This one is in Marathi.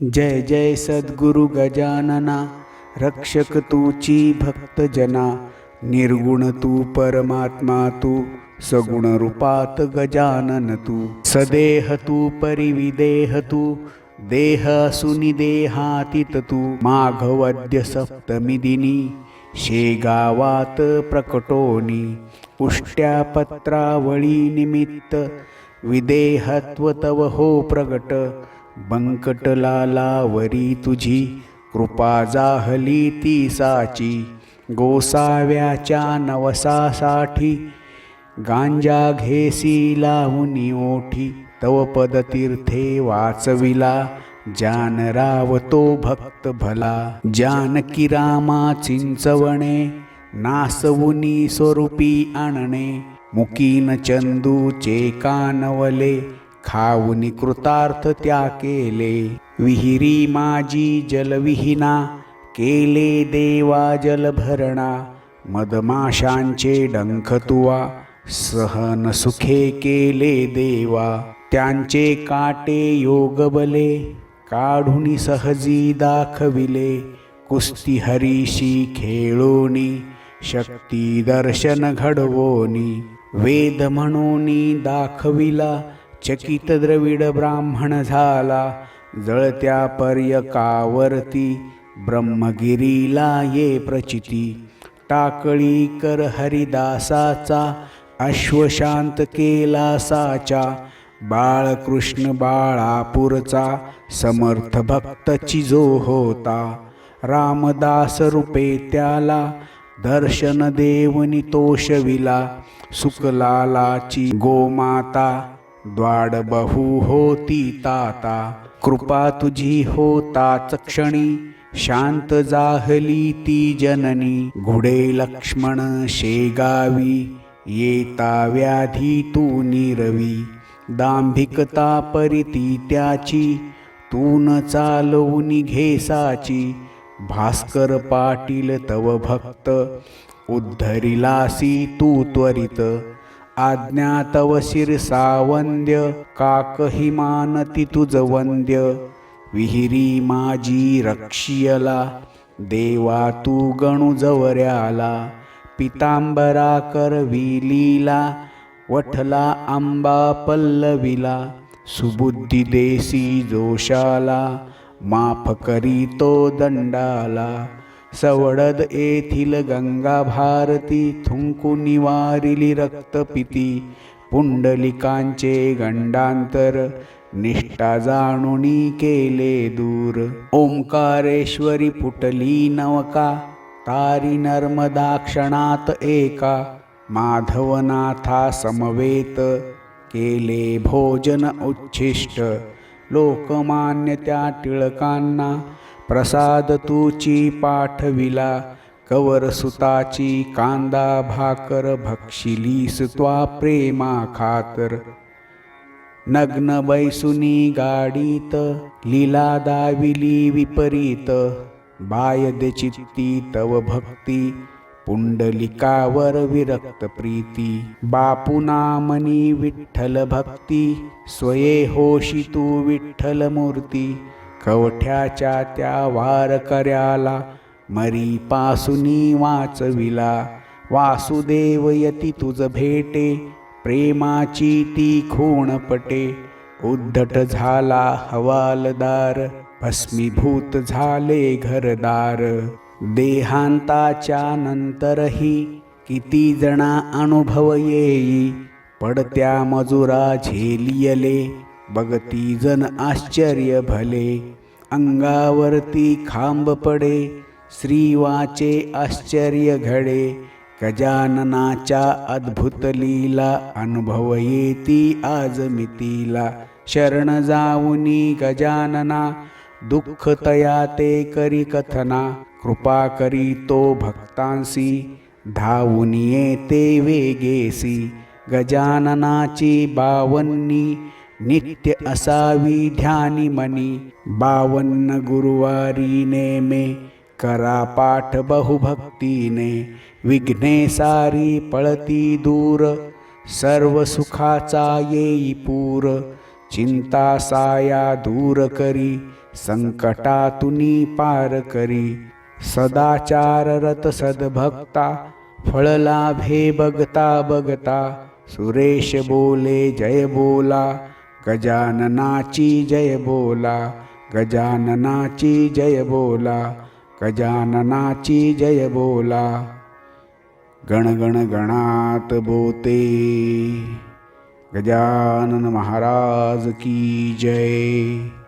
जय जय सद्गुरु गजानना रक्षक तूची भक्तजना निर्गुण तू परमात्मा तू सगुण रूपात गजानन तू सदेह तू परिविदेह तू देह सुनिदेहातीत तू माघवद्य सप्तमी दिनी शेगावात प्रकटोनी उष्ट्या पत्रावळी निमित्त विदेहत्व तव हो प्रगट बंकटलालावरी तुझी कृपा जाहली ती साची गोसाव्याच्या नवसासाठी गांजा घेसी लावूनी ओठी. तव पदतीर्थे वाचविला जानराव तो भक्त भला. जानकी रामा चिंचवणे नासवुनी स्वरूपी आणणे. मुकीन चंदूचे कानवले खाऊनी कृतार्थ त्या केले विहिरी माझी जलविहिना केले देवा जलभरणा. मदमाशांचे डंख तुवा सहन सुखे केले देवा. त्यांचे काटे योगबले काढूनी काढून सहजी दाखविले. कुस्ती हरीशी खेळोनी शक्ती दर्शन घडवोनी. वेद म्हणूनी दाखविला चकित द्रविड ब्राह्मण झाला जळत्या पर्यकावरती ब्रह्मगिरीला ये प्रचिती. टाकळी कर हरिदासाचा अश्वशांत केला साचा बाळकृष्ण बाळापूरचा समर्थ भक्तची जो होता. रामदास रूपे त्याला दर्शन देवनी तोषविला सुकलालाची गोमाता. द्वाड बहु होती ताता. कृपा तुझी होताच क्षणी. शांत जाहली ती जननी. घुडे लक्ष्मण शेगावी. येता व्याधी तू निरवी. दांभिकता परिती त्याची. तून चालवून घेसाची भास्कर पाटील तव भक्त. उद्धरिलासी तू त्वरित. आज्ञा सावंद्य शिरसावंद्य काकही मानती तुझ वंद्य. विहिरी माझी रक्षियला देवा तू गणू जवऱ्याला. पितांबरा करविलीला वठला आंबा पल्लविला. सुबुद्धी देसी जोशाला माफ करी तो दंडाला. सवडद येथील गंगा भारती थुंकू निवारिली रक्तपिती पुंडलिकांचे गंडांतर निष्ठा जाणुनी केले दूर. ओंकारेश्वरी फुटली नवका तारी नर्मदा क्षणात एका माधवनाथा समवेत केले भोजन उच्छिष्ट. लोकमान्य त्या टिळकांना प्रसाद तुची पाठविला कवर सुताची कांदा भाकर भक्षिलीस त्वा प्रेमा खातर. नग्न बैसुनी गाडीत लीला दाविली विपरीत. बायद चित्ती तव भक्ती पुंडलिकावर विरक्त प्रीती. बापुनामनी विठ्ठल भक्ती स्वये होशी तू विठ्ठल मूर्ती. कवठ्याच्या त्या वारकऱ्याला मरी पासुनी वाचविला. वासुदेव यती तुझ भेटे प्रेमाची ती खूण पटे उद्धट झाला हवालदार भस्मीभूत झाले घरदार. देहांताच्या नंतरही किती जणा अनुभव येई पडत्या मजुरा झेलियले. बघती जन आश्चर्य भले अंगावरती खांब पडे श्रीवाचे आश्चर्य घडे गजाननाच्या अद्भुत लीला अनुभव येती आज मितीला. शरण जाऊनी गजानना दुःख तया ते करी कथना कृपा करी तो भक्तांसी धावून येते वेगेसी. गजाननाची बावन्नी नित्य असावी ध्यानी मनी. बावन्न गुरुवारी नेमे करा पाठ बहुभक्तीने. विघ्ने सारी पळती दूर सर्व सुखाचा येई पूर. चिंता साया दूर करी संकटातुनी पार करी. सदाचार रत सद्भक्ता फळ लाभे बघता बघता. सुरेश बोले जय बोला. गजाननाची जय बोला गजाननाची जय बोला गजाननाची जय बोला. गण गण गणात बोते. गजानन महाराज की जय.